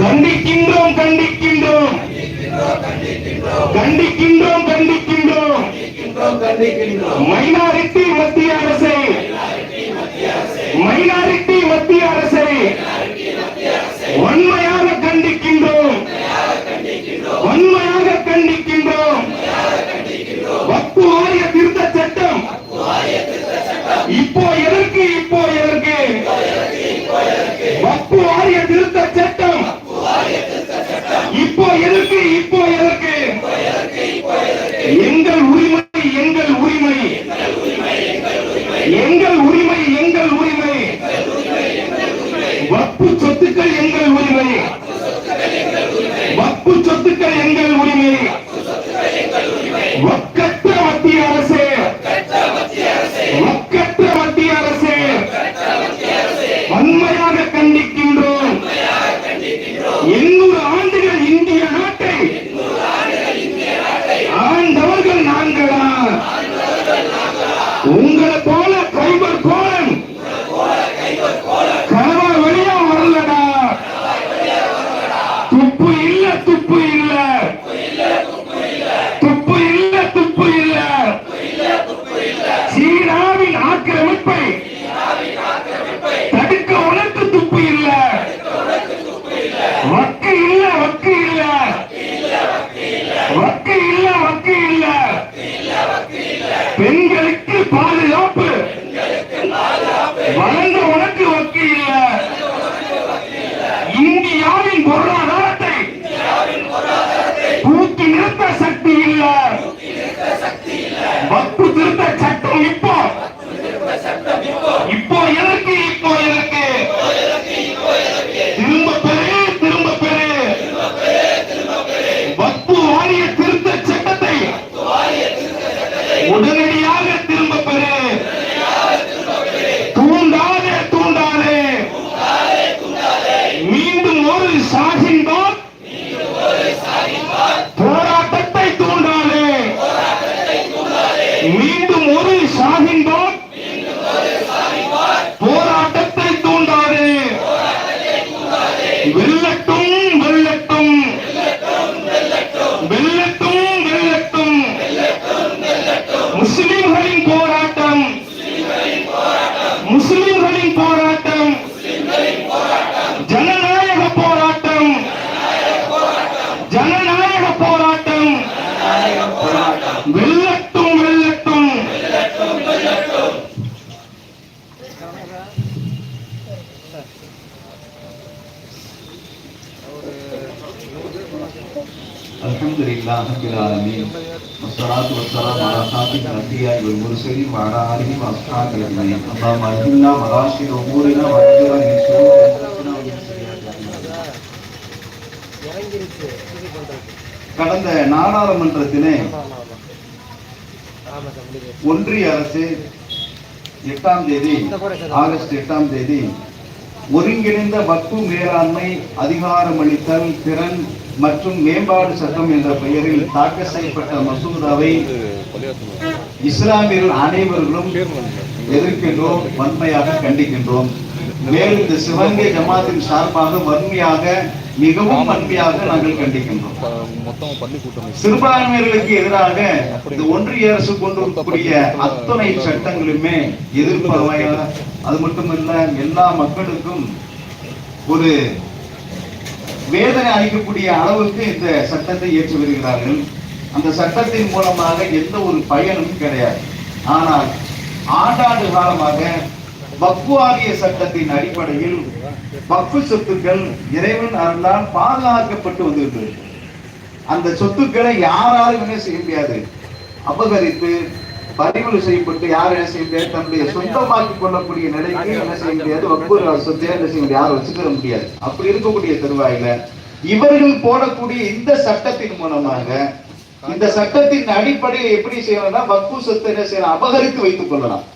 கண்டிக்கின்றோம் கண்டிக்கின்றோம். கண்டிக்கின்றோம் கண்டிக்கின்றோம். மைனாரிட்டி மத்திய அரசை. மைனாரிட்டி மத்திய அரசை. الحمد لله رب العالمين والصلاة والسلام على خاتم الأنبياء والمرسلين وعلى آله وأصحابه أجمعين اللهم ألهمنا مراشد أمورنا وأجرنا من شرور أنفسنا ومن سيئات أعمالنا இறங்கிருச்சு இது பண்றது கடந்த நாடாளுமன்றத்திலே ஆமா ஆமா ஆமா சார் முடியுது ஒன்றிய அரசு எட்டாம் தேதி ஆகஸ்ட் எட்டாம் தேதி ஒருங்கிணைந்த வக்பு மேலாண்மை அதிகாரமளித்தல் திறன் மற்றும் மேம்பாடு சட்டம் என்ற பெயரில் தாக்கல் செய்யப்பட்ட மசோதாவை இஸ்லாமியர்கள் அனைவர்களும் எதிர்க்கின்றோம் வன்மையாக கண்டிக்கின்றோம். மேலும் இந்த சிவகங்கை ஜமாத்தின் சார்பாக வன்மையாக மிகவும் வன்மையாக நாங்கள் கண்டிக்கின்றோம். சிறுபான்மையர்களுக்கு எதிராக இந்த ஒன்றிய அரசு கொண்டு வரக்கூடிய அத்தனை சட்டங்களுமே எதிர்ப்பவையாக அது மட்டுமல்ல எல்லா மக்களுக்கும் ஒரு வேதனை அளிக்கக்கூடிய அளவுக்கு இந்த சட்டத்தை ஏற்றி வருகிறார்கள். அந்த சட்டத்தின் மூலமாக எந்த ஒரு பயனும் கிடையாது. ஆனால் ஆண்டாண்டு காலமாக வக்ஃபு சட்டத்தின் அடிப்படையில் வக்கு சொத்துக்கள் இறைவன் அருளால் பாதுகாக்கப்பட்டு வந்திருக்கிறது. அந்த சொத்துக்களை யாராலும் என்ன செய்ய முடியாது? அபகரித்து பறிமுறை செய்யப்பட்டு யாரும் என்ன செய்ய முடியாது? தன்னுடைய சொந்தமாக்கி கொள்ளக்கூடிய நிலைக்கு என்ன செய்ய முடியாது? வக்ஃபு சொத்தை என்ன செய்ய முடியாது? யாரும் வச்சுக்கிற முடியாது. அப்படி இருக்கக்கூடிய தருவாயில இவர்கள் போடக்கூடிய இந்த சட்டத்தின் மூலமாக இந்த சட்டத்தின் அடிப்படையில் எப்படி செய்யணும்னா வக்கு சொத்தை என்ன செய்யலாம்? அபகரித்து வைத்துக் கொள்ளலாம்.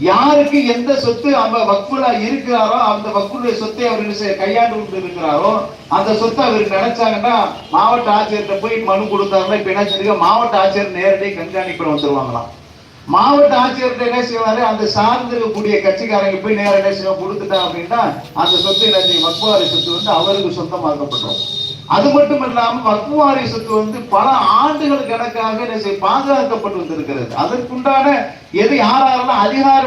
யாருக்கு எந்த சொத்து அந்த வக்குலா இருக்கிறாரோ அந்த வக்குடைய சொத்தை அவர் செய்ய- கையாண்டு கொண்டு இருக்கிறாரோ அந்த சொத்தை அவர் நினைச்சாங்கன்னா மாவட்ட ஆட்சியர்கிட்ட போய் மனு கொடுத்தாருன்னா இப்ப என்ன செய்யுங்க மாவட்ட ஆட்சியர் நேரடியாக கண்காணிப்பு வந்துருவாங்களாம். மாவட்ட ஆட்சியர்கிட்ட என்ன செய்வாரு? அந்த சார்ந்திருக்கக்கூடிய கட்சிக்காரங்க போய் நேரம் என்ன செய்வோம் கொடுத்துட்டா அப்படின்னா அந்த சொத்து என்ன செய்யும்? வக்குவாரி சொத்து வந்து அவருக்கு சொந்தமாக்கப்பட்டோம் அது மட்டும் இல்லாமல் வக்குவாரி சொத்து வந்து பல ஆண்டுகள் கணக்காக என்ன செய்ய பாதுகாக்கப்பட்டு வந்திருக்கிறது. அதற்குண்டான எது யாரெல்லாம் அதிகார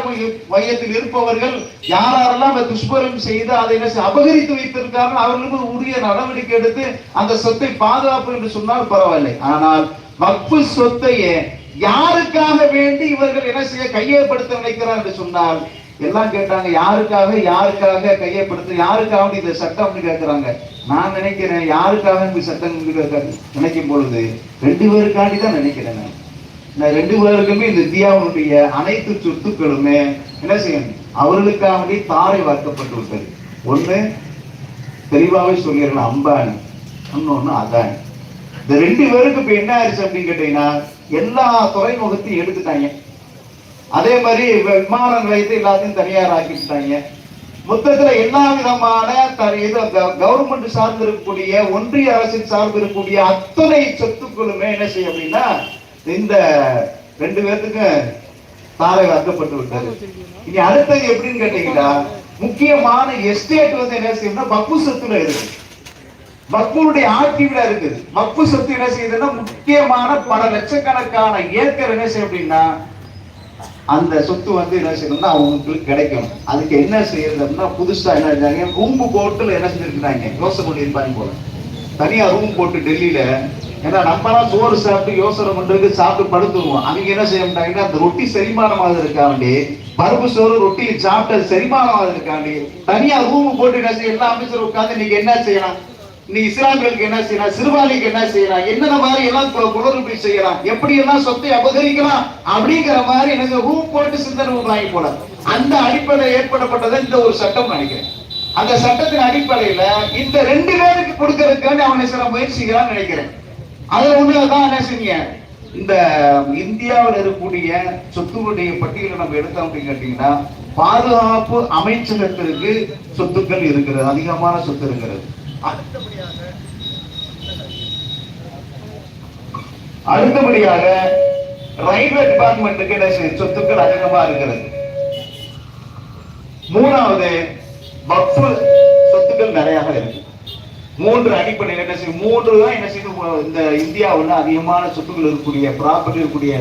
மையத்தில் இருப்பவர்கள் யாரெல்லாம் அந்த துஷ்பரம் செய்து அதை என்ன அபகரித்து வைத்திருக்கார்கள் அவர்களுக்கு உரிய நடவடிக்கை எடுத்து அந்த சொத்தை பாதுகாப்பு என்று சொன்னால் பரவாயில்லை. ஆனால் வக்பு சொத்தையே யாருக்காக வேண்டி இவர்கள் என்ன செய்ய கையப்படுத்த நினைக்கிறார் என்று சொன்னால் எல்லாம் கேட்டாங்க யாருக்காக யாருக்காக கையப்படுத்த யாருக்காக இந்த சட்டம் கேட்கிறாங்க? நான் நினைக்கிறேன் யாருக்காக இந்த சட்டம் நினைக்கும் பொழுது ரெண்டு பேருக்காண்டி தான் நினைக்கிறேன் நான். ரெண்டு பேருக்குமே இந்த இந்தியாவுடைய அனைத்து சொத்துக்களுமே என்ன செய்யணும்? அவர்களுக்காகவே தாரை வார்க்கப்பட்டு விட்டது. ஒண்ணு தெளிவாவே சொல்லிடலாம் அம்பானி. இன்னொன்னு அதானி. இந்த ரெண்டு பேருக்கு இப்ப என்ன ஆயிடுச்சு அப்படின்னு கேட்டீங்கன்னா எல்லா துறைமுகத்தையும் எடுத்துட்டாங்க. அதே மாதிரி விமான நிலையத்தை எல்லாத்தையும் தனியார் ஆக்கிட்டாங்க மொத்தத்துல எல்லா விதமான த- இது கவர்மெண்ட் சார்ந்து இருக்கக்கூடிய ஒன்றிய அரசின் சார்ந்து இருக்கக்கூடிய அத்தனை சொத்துக்களுமே என்ன செய்யும் அப்படின்னா இந்த ரெண்டு பேர்த்துக்கு தாரை வாக்கப்பட்டு விட்டாரு இனி அடுத்தது எப்படின்னு கேட்டீங்கன்னா முக்கியமான எஸ்டேட் வந்து என்ன செய்யும்னா பப்பு சொத்துல இருக்கு வக்ஃபுடைய ஆட்சியில இருக்குது. பப்பு சொத்து என்ன செய்யுதுன்னா முக்கியமான பல லட்சக்கணக்கான ஏக்கர் என்ன செய்யும் அப்படின்னா அந்த சொத்து வந்து என்ன செய்யணும்னா அவங்களுக்கு கிடைக்கும். அதுக்கு என்ன செய்யறது அப்படின்னா புதுசா என்ன செஞ்சாங்க ரூம் போட்டுல என்ன செஞ்சிருக்காங்க யோசனை பண்ணியிருப்பாங்க போல. தனியா ரூம் போட்டு டெல்லியில ஏன்னா நம்மலாம் சோறு சாப்பிட்டு யோசனை பண்றதுக்கு சாப்பிட்டு படுத்துருவோம். அவங்க என்ன செய்ய மாட்டாங்கன்னா அந்த ரொட்டி செரிமானமாக இருக்காண்டி. பருப்பு சோறு ரொட்டி சாப்பிட்டு செரிமானமாக இருக்காண்டி. தனியா ரூம் போட்டு என்ன செய்ய எல்லா அமைச்சர் உட்காந்து நீங்க என்ன செய்யலாம்? நீ இஸ்லாமியர்களுக்கு என்ன செய்யலாம் சிறுபாலிக்கு என்ன செய்யலாம் என்னென்ன மாதிரி எல்லாம் குளறுபடி செய்யலாம்? எப்படி எல்லாம் சொத்தை அபகரிக்கலாம்? அப்படிங்கிற மாதிரி எனக்கு ரூ போட்டு சிந்தனை வாங்கி போல. அந்த அடிப்படையில் ஏற்படப்பட்டதை இந்த ஒரு சட்டம் நினைக்கிறேன். அந்த சட்டத்தின் அடிப்படையில இந்த ரெண்டு பேருக்கு கொடுக்கறதுக்காண்டி அவனை சில முயற்சிக்கிறான்னு நினைக்கிறேன். அதுல ஒண்ணுதான் என்ன செய்யுங்க இந்த இந்தியாவில் இருக்கக்கூடிய சொத்துக்களுடைய பட்டியலை நம்ம எடுத்தோம் அப்படின்னு கேட்டீங்கன்னா பாதுகாப்பு அமைச்சகத்திற்கு சொத்துக்கள் இருக்கிறது அதிகமான சொத்து இருக்கிறது. அடுத்தபடியாக ரயில்வே டிபார்ட்மெண்ட்டுக்கு என்ன சொத்துக்கள் அதிகமா இருக்கிறது. மூணாவது வக்ஃபு சொத்துக்கள் நிறைய இருக்கு. மூன்று அடிப்படையில் என்ன செய்யும் மூன்று தான் என்ன செய்யும் இந்த இந்தியாவில் அதிகமான சொத்துக்கள் இருக்கக்கூடிய ப்ராப்பர்ட்டி இருக்கக்கூடிய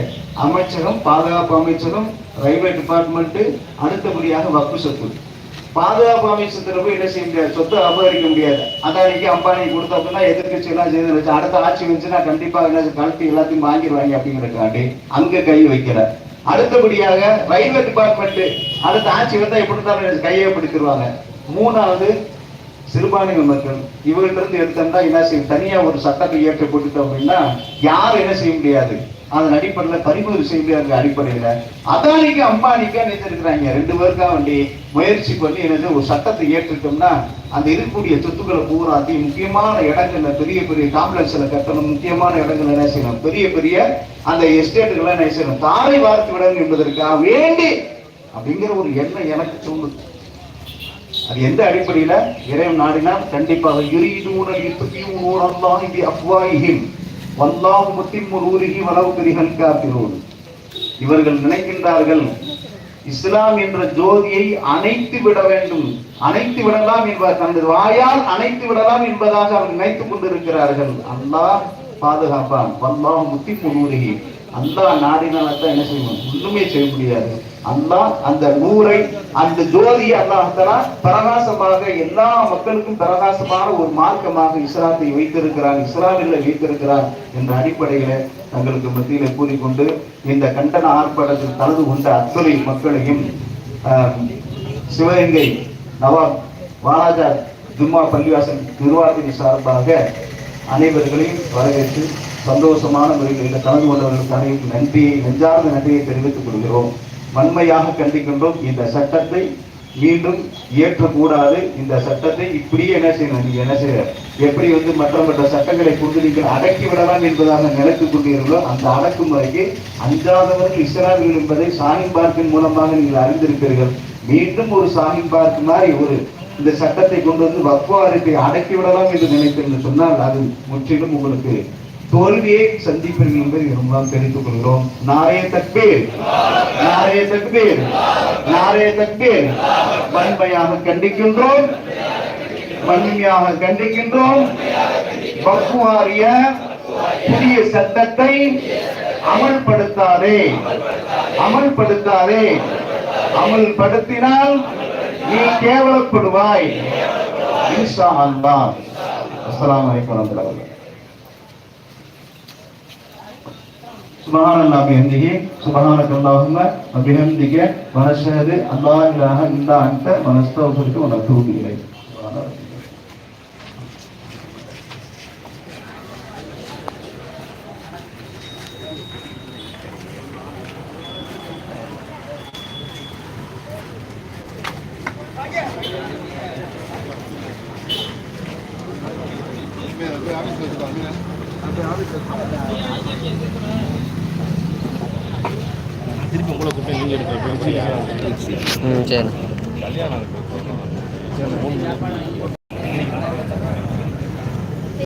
அமைச்சகம் பாதுகாப்பு அமைச்சகம் ரயில்வே டிபார்ட்மெண்ட் அடுத்தபடியாக வக்ஃபு சொத்து. பாதுகாப்பு அமைச்சத்தில் போய் என்ன செய்ய முடியாது சொத்தை அபகரிக்க முடியாது. அதானிக்கு அம்பானிக்கு கொடுத்த அப்படின்னா எதிர்கட்சி எல்லாம் செய்து வச்சு அடுத்த ஆட்சி வந்துச்சுன்னா கண்டிப்பா என்ன கழுத்து எல்லாத்தையும் வாங்கிடுவாங்க அப்படிங்கிறக்காண்டி அங்க கை வைக்கிறார். அடுத்தபடியாக ரயில்வே டிபார்ட்மெண்ட் அடுத்த ஆட்சி வந்தா எப்படி தான் கையை பிடிச்சிருவாங்க. மூணாவது சிறுபான்மை மக்கள் இவர்கிட்ட இருந்து எடுத்தோம்னா என்ன செய்யும்? தனியா ஒரு சட்டத்தை இயற்ற போட்டுட்டோம் அப்படின்னா யாரும் என்ன செய்ய முடியாது. அதன் அடிப்படையில் பறிமுதல் செய்யுங்கிற அடிப்படையில் அதானிக்கு அம்பானிக்கா நினைச்சிருக்கிறாங்க ரெண்டு பேருக்கா வண்டி முயற்சி பண்ணி என்னது ஒரு சட்டத்தை ஏற்றுட்டோம்னா அந்த இருக்கக்கூடிய சொத்துக்களை பூராத்தி முக்கியமான இடங்கள்ல பெரிய பெரிய காம்ப்ளெக்ஸில் கட்டணும். முக்கியமான இடங்கள்ல என்ன செய்யணும்? பெரிய பெரிய அந்த எஸ்டேட்டுகளை என்ன செய்யணும்? தாரை வார்த்து விடணும் என்பதற்காக வேண்டி அப்படிங்கிற ஒரு எண்ணம் எனக்கு தோணுது. அது எந்த அடிப்படையில்? இறைவன் நாடினால் கண்டிப்பாக யுரீதூன யுத்ஃபியூ நூரல்லாஹி பி அஃப்வாஹிஹிம் வல்லாஹு முத்திம்மு ஊருகி வளவு பிரிகள் காஃபிரூன். இவர்கள் நினைக்கின்றார்கள் இஸ்லாம் என்ற ஜோதியை அணைத்து விட வேண்டும். அணைத்து விடலாம் என்பது தனது வாயால் அணைத்து விடலாம் என்பதாக அவர் நினைத்துக் கொண்டிருக்கிறார்கள். அல்லாஹ் பாதுகாப்பான். வல்லாம் முத்தி முன்னூறுகி அல்லாஹ் நாடினால் தான் என்ன செய்வான்? ஒண்ணுமே செய்ய முடியாது. அல்லாஹ் அந்த நூரை அந்த ஜோதியை அல்லாஹ் பிரகாசமாக எல்லா மக்களுக்கும் பிரகாசமான ஒரு மார்க்கமாக இஸ்லாத்தை வைத்திருக்கிறார் இஸ்லாமில் வைத்திருக்கிறார் என்ற அடிப்படையில தங்களுக்கு மத்தியில கூறிக்கொண்டு இந்த கண்டன ஆர்ப்பாட்டத்தில் கலந்து கொண்ட அத்துறை மக்களையும் சிவகங்கை நவாப் வாலாஜா ஜும்மா பள்ளிவாசல் நிர்வாகத்தின் சார்பாக அனைவர்களையும் வரவேற்று சந்தோஷமான முறையில் இந்த கலந்து கொண்டவர்களுக்கு அனைவருக்கும் நன்றியை நெஞ்சார்ந்த நன்றியை தெரிவித்துக் கொள்கிறோம். வன்மையாக கண்டிக்கின்றோம் இந்த சட்டத்தை. மீண்டும் இயற்றக்கூடாது இந்த சட்டத்தை. இப்படியே என்ன செய்யணும்? நீங்க என்ன செய்ய எப்படி வந்து மற்ற மற்ற சட்டங்களை கொண்டு நீங்கள் அடக்கி விடலாம் என்பதாக நினைத்துக் கொண்டீர்களோ அந்த அடக்குமுறைக்கு அஞ்சாதவர்கள் இஸ்லாமியர்கள் என்பதை சாஹின் பார்க்கின் மூலமாக நீங்கள் அறிந்திருப்பீர்கள் மீண்டும் ஒரு சாஹிம் பார்க் மாதிரி ஒரு இந்த சட்டத்தை கொண்டு வந்து வக்குவாரத்தை அடக்கி விடலாம் என்று நினைத்தீர்கள் சொன்னால் அது முற்றிலும் உங்களுக்கு தோல்வியை சந்திப்பீர்கள் என்பதை ரொம்ப தெரிந்து கொள்கிறோம். நாரே தக்பீர். நாரே தக்பீர். நாரே தக்பீர். வன்மையாக கண்டிக்கின்றோம். வன்மையாக கண்டிக்கின்றோம். பக்குவாரிய புதிய சட்டத்தை அமல்படுத்தாதே. அமல்படுத்தாதே. அமல்படுத்தினால் நீ கேவலப்படுவாய். இன்ஷா அல்லாஹ். அஸ்ஸலாமு அலைக்கும் வரஹ்மத்துல்லாஹி سبحان الله بحمده سبحانك اللهم وبحمدك ونشهد ان لا اله الا انت ونستغفرك ونتوب اليك திருப்பி உங்களை கூப்பிட்டு நீங்கள் எடுக்கிறப்ப ம் சரி.